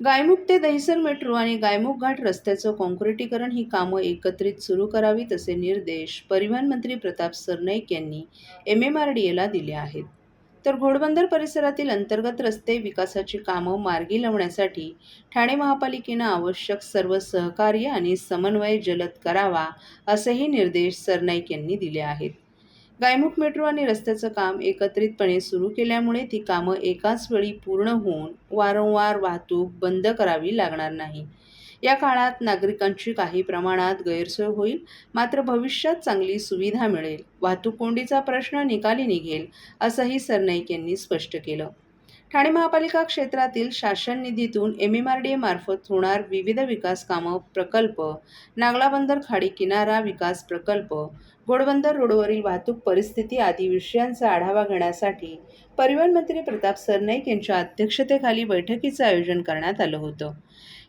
गायमुख ते दहिसर मेट्रो आणि गायमुख घाट रस्त्याचं काँक्रिटीकरण ही कामं एकत्रित सुरू करावीत असे निर्देश परिवहन मंत्री प्रताप सरनाईक यांनी एम एम आर डी एला दिले आहेत. तर घोडबंदर परिसरातील अंतर्गत रस्ते विकासाची कामं मार्गी लावण्यासाठी ठाणे महापालिकेनं आवश्यक सर्व सहकार्य आणि समन्वय जलद करावा असेही निर्देश सरनाईक यांनी दिले आहेत. गायमुख मेट्रो आणि रस्त्याचं काम एकत्रितपणे सुरू केल्यामुळे ती कामं एकाच वेळी पूर्ण होऊन वारंवार वाहतूक बंद करावी लागणार नाही. या काळात नागरिकांची काही प्रमाणात गैरसोय होईल मात्र भविष्यात चांगली सुविधा मिळेल. वाहतूक कोंडीचा प्रश्न निकाली निघेल असंही सरनाईक यांनी स्पष्ट केलं. ठाणे महापालिका क्षेत्रातील शासन निधीतून M M R D A मार्फत होणार विविध विकास कामं प्रकल्प नागलाबंदर खाडी किनारा विकास प्रकल्प घोडबंदर रोडवरील वाहतूक परिस्थिती आदी विषयांचा आढावा घेण्यासाठी परिवहन मंत्री प्रताप सरनाईक यांच्या अध्यक्षतेखाली बैठकीचं आयोजन करण्यात आलं होतं.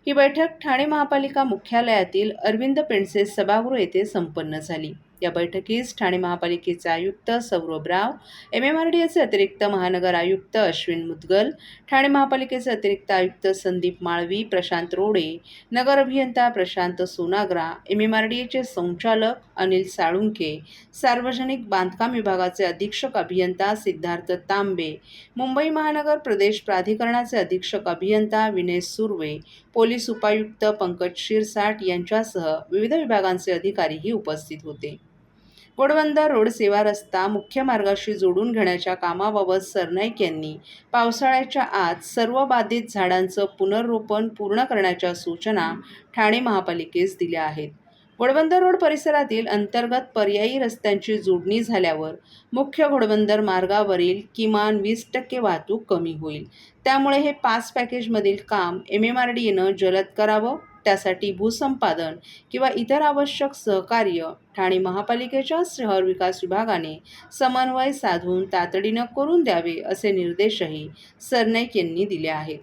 ही बैठक ठाणे महापालिका मुख्यालयातील अरविंद पेंडसे सभागृह येथे संपन्न झाली. या बैठकीस ठाणे महापालिकेचे आयुक्त Saurabh Rao M M R D एचे अतिरिक्त महानगर आयुक्त अश्विन मुदगल ठाणे महापालिकेचे अतिरिक्त आयुक्त संदीप माळवी प्रशांत रोडे नगर अभियंता Prashant Sonagra M M R D एचे संचालक अनिल साळुंखे सार्वजनिक बांधकाम विभागाचे अधीक्षक अभियंता सिद्धार्थ तांबे मुंबई महानगर प्रदेश प्राधिकरणाचे अधीक्षक अभियंता विनय सुर्वे पोलीस उपायुक्त पंकज शिरसाट यांच्यासह विविध विभागांचे अधिकारीही उपस्थित होते. घोडबंदर रोड सेवा रस्ता मुख्य मार्गाशी जोडून घेण्याच्या कामाबाबत सरनाईक यांनी पावसाळ्याच्या आत सर्व बाधित झाडांचं पुनर्रोपण पूर्ण करण्याच्या सूचना ठाणे महापालिकेस दिल्या आहेत. घोडबंदर रोड परिसरातील अंतर्गत पर्यायी रस्त्यांची जोडणी झाल्यावर मुख्य घोडबंदर मार्गावरील किमान वीस टक्के वाहतूक कमी होईल. त्यामुळे हे पाच पॅकेजमधील काम एम एम आर डी एनं जलद करावं? त्यासाठी भूसंपादन किंवा इतर आवश्यक सहकार्य ठाणे महापालिकेच्या शहर विकास विभागाने समन्वय साधून तातडीनं करून द्यावे असे निर्देशही सरनाईक यांनी दिले आहेत.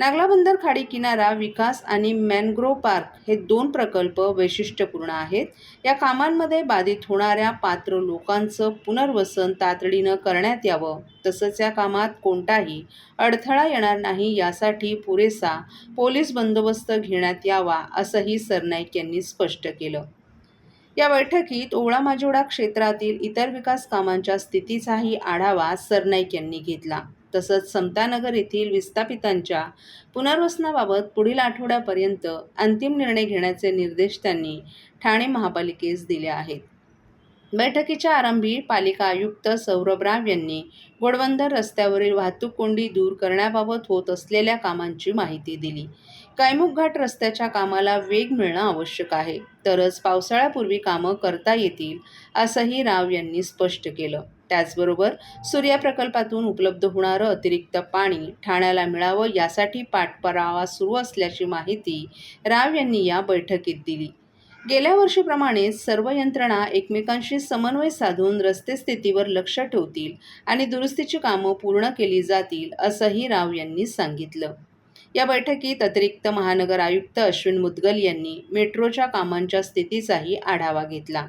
नागला बंदर खाडी किनारा विकास आणि मॅनग्रोव्ह पार्क हे दोन प्रकल्प वैशिष्ट्यपूर्ण आहेत. या कामांमध्ये बाधित होणाऱ्या पात्र लोकांचं पुनर्वसन तातडीनं करण्यात यावं. तसंच या कामात कोणताही अडथळा येणार नाही यासाठी पुरेसा पोलीस बंदोबस्त घेण्यात यावा असंही सरनाईक यांनी स्पष्ट केलं. या बैठकीत ओवळा माजोडा क्षेत्रातील इतर विकास कामांच्या स्थितीचाही आढावा सरनाईक यांनी घेतला. तसंच समतानगर येथील विस्थापितांच्या पुनर्वसनाबाबत पुढील आठवड्यापर्यंत अंतिम निर्णय घेण्याचे निर्देश त्यांनी ठाणे महापालिकेस दिले आहेत. बैठकीच्या आरंभी पालिका आयुक्त सौरभ राव यांनी गोडवंदर रस्त्यावरील वाहतूक कोंडी दूर करण्याबाबत होत असलेल्या कामांची माहिती दिली. कायमुख घाट रस्त्याच्या कामाला वेग मिळणं आवश्यक आहे. तरच पावसाळ्यापूर्वी कामं करता येतील असंही राव यांनी स्पष्ट केलं. त्याचबरोबर सूर्या प्रकल्पातून उपलब्ध होणारं अतिरिक्त पाणी ठाण्याला मिळावं यासाठी पाठपुरावा सुरू असल्याची माहिती राव यांनी या बैठकीत दिली. गेल्या वर्षीप्रमाणे सर्व यंत्रणा एकमेकांशी समन्वय साधून रस्ते स्थितीवर लक्ष ठेवतील आणि दुरुस्तीची कामं पूर्ण केली जातील असंही राव यांनी सांगितलं. या बैठकीत अतिरिक्त महानगर आयुक्त अश्विन मुदगल यांनी मेट्रोच्या कामांच्या स्थितीचाही आढावा घेतला.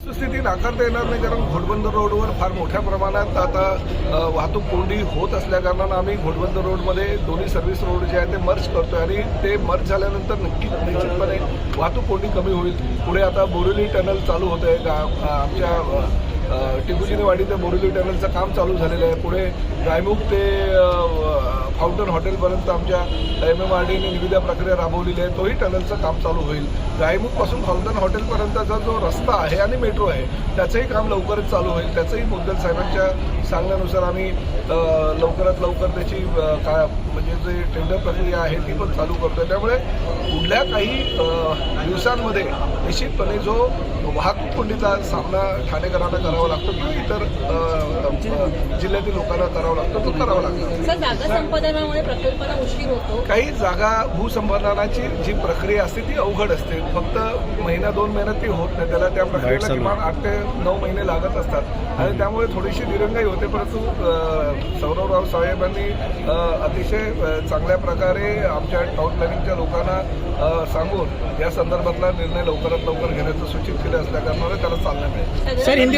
स्थिती नाकारता येणार नाही कारण घोडबंदर रोडवर फार मोठ्या प्रमाणात आता वाहतूक कोंडी होत असल्याकारणानं आम्ही घोडबंदर रोडमध्ये दोन्ही सर्व्हिस रोड जे आहे ते मर्ज करतोय आणि ते मर्ज झाल्यानंतर नक्की निश्चितपणे वाहतूक कोंडी कमी होईल. पुढे आता बोरिवली टनल चालू होत आहे आमच्या अ, वाडी ते बोरिवली टनलचं काम चालू झालेलं आहे. पुढे गायमुख ते फाउंटन हॉटेलपर्यंत आमच्या एम एम आर डीने निविदा प्रक्रिया राबवलेली आहे. तोही टनलचं काम चालू होईल. गायमुखपासून फाउंटन हॉटेलपर्यंतचा जो रस्ता आहे आणि मेट्रो आहे त्याचंही काम लवकरच चालू होईल. त्याचंही मुद्दल साहेबांच्या सांगण्यानुसार आम्ही लवकरात लवकर त्याची का म्हणजे जे टेंडर प्रक्रिया आहे ती पण चालू करतो त्यामुळे पुढल्या काही दिवसांमध्ये निश्चितपणे जो वाहतूक कोंडीचा सामना ठाणेकरांना करावा लागतो किंवा इतर जिल्ह्यातील लोकांना करावा लागतो तो करावा लागतो. प्रकल्पाला उशीर होतो. काही जागा भूसंपादनाची जी प्रक्रिया असते ती अवघड असते. फक्त महिना दोन महिन्यात ती होत नाही. त्याला त्या प्रक्रियेला किमान आठ ते नऊ महिने लागत असतात. आणि त्यामुळे थोडीशी दिरंगाई होते परंतु सौरवराव साहेबांनी अतिशय चांगल्या प्रकारे आमच्या टाउन प्लॅनिंगच्या लोकांना सांगून या संदर्भातला निर्णय लवकरात लवकर घेण्याचं सूचित केलं असल्या कारणाने त्याला चालना मिळेल. सर हिंदी